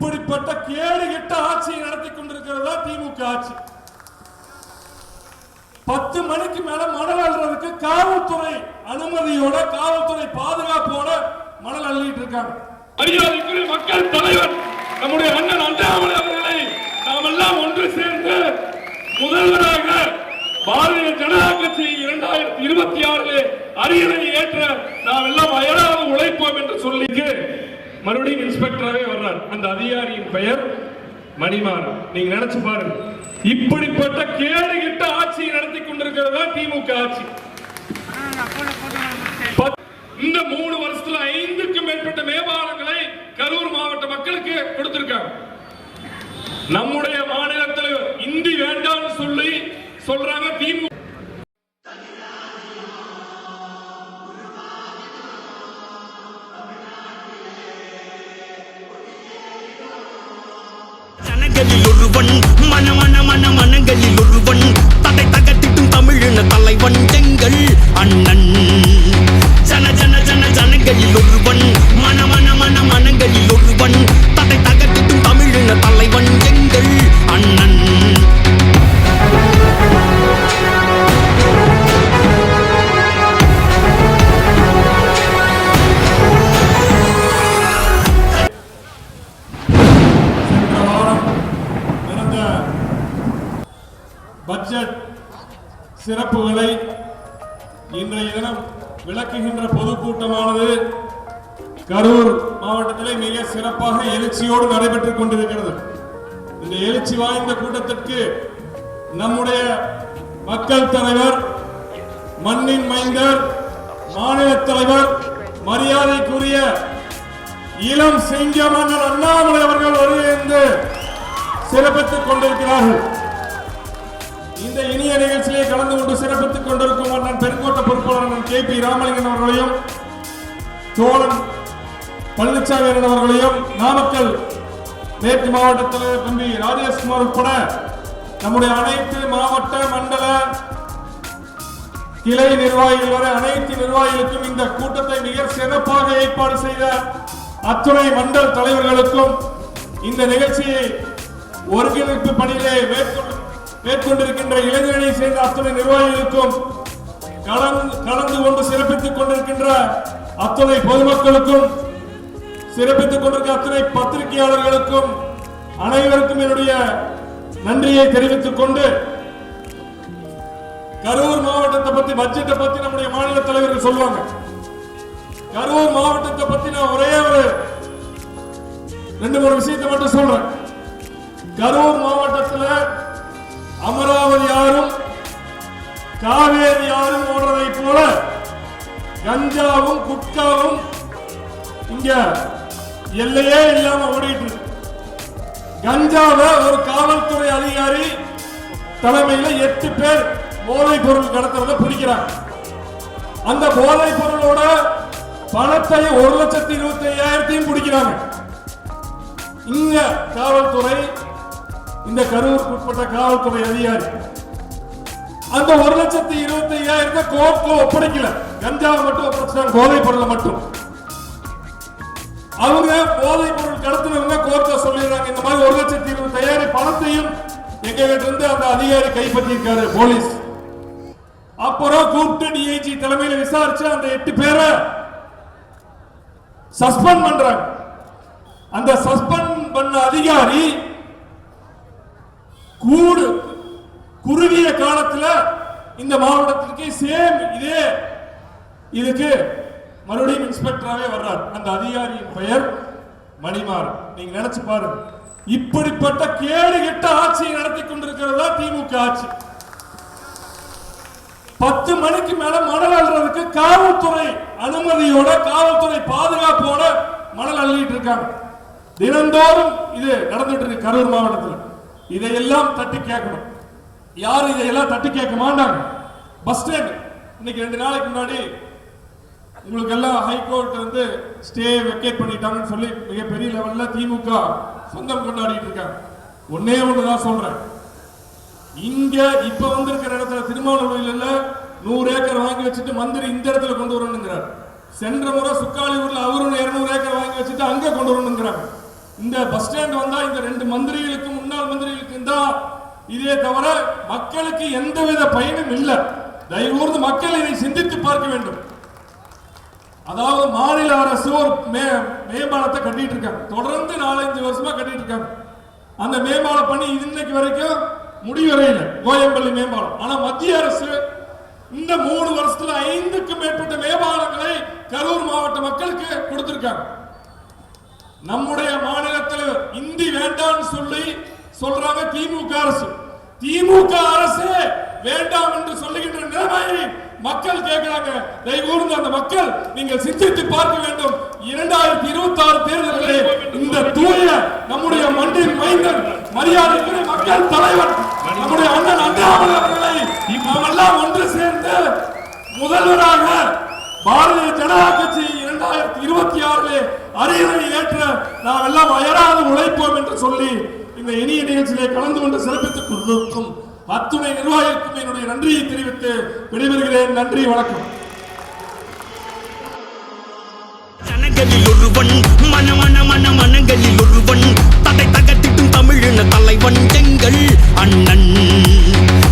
இப்படிப்பட்ட கேடு கெட்ட ஆட்சியை நடத்தி கொண்டிருக்கிறதா திமுக ஆட்சி. பத்து மணிக்கு மேல மணல் அள்ளுறதுக்கு காவல்துறை அனுமதியோட காவல்துறை பாதுகாப்போட மணல் அள்ளிட்டு இருக்காங்க. மரியாதைக்குரிய மக்கள் தலைவர் நம்முடைய அண்ணன் அண்ணாமலை அவர்களை நாம் எல்லாம் ஒன்று சேர்ந்து முதல்வராக பாரதிய ஜனதா கட்சி இரண்டாயிரத்தி இருபத்தி ஆறு அரியணை ஏற்ற நாம் எல்லாம் அயராக உழைப்போம் என்று சொல்லிக்கு மறுபடியும் இன்ஸ்பெக்டராகவே வர்றார். அந்த அதிகாரியின் பெயர் மணிமாறன். நீங்க நினைச்சு பாருங்க. இப்படிப்பட்ட கேடு கிட்ட ஆட்சியை நடத்தி கொண்டிருக்கிறதா திமுக ஆட்சி. இந்த மூணு வருஷத்துல ஐந்துக்கும் மேற்பட்ட மேம்பாலங்களை கரூர் மாவட்ட மக்களுக்கு கொடுத்திருக்காங்க. நம்முடைய மாநில தலைவர் இந்தி வேண்டாம்னு சொல்லி சொல்றாங்க திமுக. மனங்களில் ஒருவன் மன மன மன மனங்களில் ஒருவன். தடை தகட்டிட்டும் தமிழின தலைவன். எங்கள் அண்ணன் பட்ஜெட் சிறப்புகளை இன்றைய தினம் விளக்குகின்ற பொதுக்கூட்டமானது கரூர் மாவட்டத்திலே மிக சிறப்பாக எழுச்சியோடு நடைபெற்றுக் கொண்டிருக்கிறது. இந்த எழுச்சி வாய்ந்த கூட்டத்திற்கு நம்முடைய மக்கள் தலைவர் மண்ணின் மைந்தர் மாநில தலைவர் மரியாதைக்குரிய இளம் சிங்கமன்னர் அண்ணாமலை அவர்கள் வருகிறது சிறப்பித்துக் கொண்டிருக்கிறார்கள். இந்த இனிய நிகழ்ச்சியிலே கலந்து கொண்டு சிறப்பித்துக் கொண்டிருக்கும் அண்ணன் பெருங்கோட்ட பொறுப்பாளர் அண்ணன் கே பி ராமலிங்கன் அவர்களையும் தோழன் பழனிசாமி அவர்களையும் நாமக்கல் மேற்கு மாவட்டத்தில் தம்பி ராஜேஷ்குமார் உட்பட நம்முடைய அனைத்து மாவட்ட மண்டல கிளை நிர்வாகிகள் வரை அனைத்து நிர்வாகிகளுக்கும் இந்த கூட்டத்தை மிக சிறப்பாக ஏற்பாடு செய்த அத்துணை மண்டல தலைவர்களுக்கும் இந்த நிகழ்ச்சியை ஒருங்கிணைப்பு பணியிலே மேற்கொண்டு மேற்கொண்டிருக்கின்ற இளைஞர்களை சேர்ந்த அத்துணை நிர்வாகிகளுக்கும் கலந்து கலந்து கொண்டு சிறப்பித்துக் கொண்டிருக்கின்ற அத்துணை பொதுமக்களுக்கும் சிறப்பித்துக் கொண்டிருக்கிற அத்துணை பத்திரிகையாளர்களுக்கும் அனைவருக்கும் என்னுடைய நன்றியை தெரிவித்துக் கொண்டு கரூர் மாவட்டத்தை பத்தி பட்ஜெட்டை பத்தி நம்முடைய மாநில தலைவர்கள் சொல்லுவாங்க. கரூர் மாவட்டத்தை பத்தி நான் ஒரே ஒரு ரெண்டு மூணு விஷயத்தை மட்டும் சொல்றேன். கரூர் மாவட்டத்துல அமராவதி ஆறும் காவேரி ஆறும் ஓடுறதை போல கஞ்சாவும் குட்காவும் இங்க எல்லையே இல்லாம ஓடிட்டு இருக்கு. கஞ்சாவை ஒரு காவல்துறை அதிகாரி தலைமையில எட்டு பேர் போதைப் பொருள் கடத்துறத பிடிக்கிறாங்க. அந்த போதைப் பொருளோட பணத்தை ஒரு லட்சத்தி இருபத்தி ஐயாயிரத்தையும் பிடிக்கிறாங்க. இங்க காவல்துறை இந்த கரூருக்கு உட்பட்ட காவல்துறை அதிகாரி. அந்த ஒரு லட்சத்தி இருபத்தி ஐயாயிரத்தை கோர்ட்ல ஒப்படைக்கல. கஞ்சாவை மட்டும் ஒப்படைச்சாங்க போதைப் பொருளை மட்டும். அவங்க போதைப் பொருள் கடத்தினவங்க கோர்ட்ல சொல்லிடுறாங்க இந்த மாதிரி ஒரு லட்சத்தி இருபத்தி ஐயாயிரம் பணத்தையும் எங்க கிட்ட இருந்து அந்த அதிகாரி கைப்பற்றியிருக்காரு போலீஸ். அப்புறம் கூப்பிட்டு டிஐஜி தலைமையில விசாரிச்சு அந்த எட்டு பேரை சஸ்பெண்ட் பண்றாங்க. அந்த சஸ்பெண்ட் பண்ண அதிகாரி கூடு. குறுகிய காலத்துல இந்த மாவட்டத்திற்கு சேம் இதே இதுக்கு மறுபடியும் இன்ஸ்பெக்டராகவே வர்றார். அந்த அதிகாரியின் பெயர் மணிமாறன். நீங்க நினைச்சு பாருங்க. இப்படிப்பட்ட கேடு கெட்ட ஆட்சியை நடத்தி கொண்டிருக்கிறதா திமுக ஆட்சி. பத்து மணிக்கு மேல மணல் அள்ளுறதுக்கு காவல்துறை அனுமதியோட காவல்துறை பாதுகாப்போட மணல் அள்ளிட்டு இருக்காங்க. தினந்தோறும் இது நடந்துட்டு இருக்கு கரூர் மாவட்டத்தில். இதையெல்லாம் தட்டி கேட்கணும். யாரும் இதையெல்லாம் தட்டி கேட்க மாட்டாங்க? பஸ் ஸ்டாண்ட் இன்னைக்கு ரெண்டு நாளைக்கு முன்னாடி உங்களுக்கு எல்லாம் ஹைகோர்ட் வந்து ஸ்டே வெக்கேட் பண்ணிட்டாங்கன்னு சொல்லி மிகப்பெரிய லெவல்ல திமுக சொந்தம் கொண்டாடிட்டு இருக்காங்க. ஒன்னே ஒண்ணுதான் சொல்றேன். இங்க இப்ப வந்திருக்கிற இடத்துல திருமாவளவில் நூறு ஏக்கர் வாங்கி வச்சுட்டு மந்திரி இந்த இடத்துல கொண்டு வரணுங்கிறார். சென்ற முறை சுக்காலியூர்ல அவரும் இருநூறு ஏக்கர் வாங்கி வச்சுட்டு அங்க கொண்டு வரணுங்கிறாங்க. இந்த பஸ் ஸ்டாண்ட் வந்தா இந்த ரெண்டு மந்திரிகளுக்கு முன்னாள் மந்திரிகளுக்கும் தான் இதே தவிர மக்களுக்கு எந்தவித பயனும் இல்லை. தயவுகூர்ந்து மக்கள் இதை சிந்தித்து பார்க்க வேண்டும். அதாவது மாநில அரசு ஒரு மே மேம்பாலத்தை கட்டிட்டு இருக்காங்க. தொடர்ந்து நாலஞ்சு வருஷமா கட்டிட்டு இருக்காங்க. அந்த மேம்பாலம் பண்ணி இன்னைக்கு வரைக்கும் முடிவரையில் கோயம்பள்ளி மேம்பாலம் ஆனா மத்திய அரசு இந்த மூணு வருஷத்துல ஐந்துக்கும் மேற்பட்ட மேம்பாலங்களை கரூர் மாவட்ட மக்களுக்கு கொடுத்திருக்காங்க. நம்முடைய மாநிலத்தில் இந்தி வேண்டாம்னு சொல்லி சொல்றாங்க திமுக அரசு. திமுக அரசு வேண்டாம் என்று சொல்லுகின்ற நிலைமையை மக்கள் கேட்கிறாங்க. தயவுகூர்ந்து அந்த மக்கள் நீங்கள் சிந்தித்து பார்க்க வேண்டும். இரண்டாயிரத்தி இருபத்தி ஆறு தேர்தலிலே இந்த தூய நம்முடைய மண்ணின் மைந்தன் மரியாதைக்குரிய மக்கள் தலைவர் நம்முடைய அண்ணன் அண்ணாமலை அவர்களை நாம் எல்லாம் ஒன்று சேர்ந்து முதல்வராக பாரதிய ஜனதா கட்சி இரண்டாயிரத்தி இருபத்தி இருபத்தி ஆறிலே அரியணை ஏற்ற நாம் எல்லாம் அயராது உழைப்போம் என்று சொல்லி இந்த இனிய நிகழ்ச்சியிலே கலந்து கொண்டு சிறப்பித்துக் கொண்டிருக்கும் அத்துணை நிர்வாகிக்கும் என்னுடைய நன்றியை தெரிவித்து விடைபெறுகிறேன். நன்றி வணக்கம். ஒருவன் மன மன மன மனங்களில் ஒருவன். தடை தகத்திட்டும் தமிழின தலைவன் எங்கள் அண்ணன்.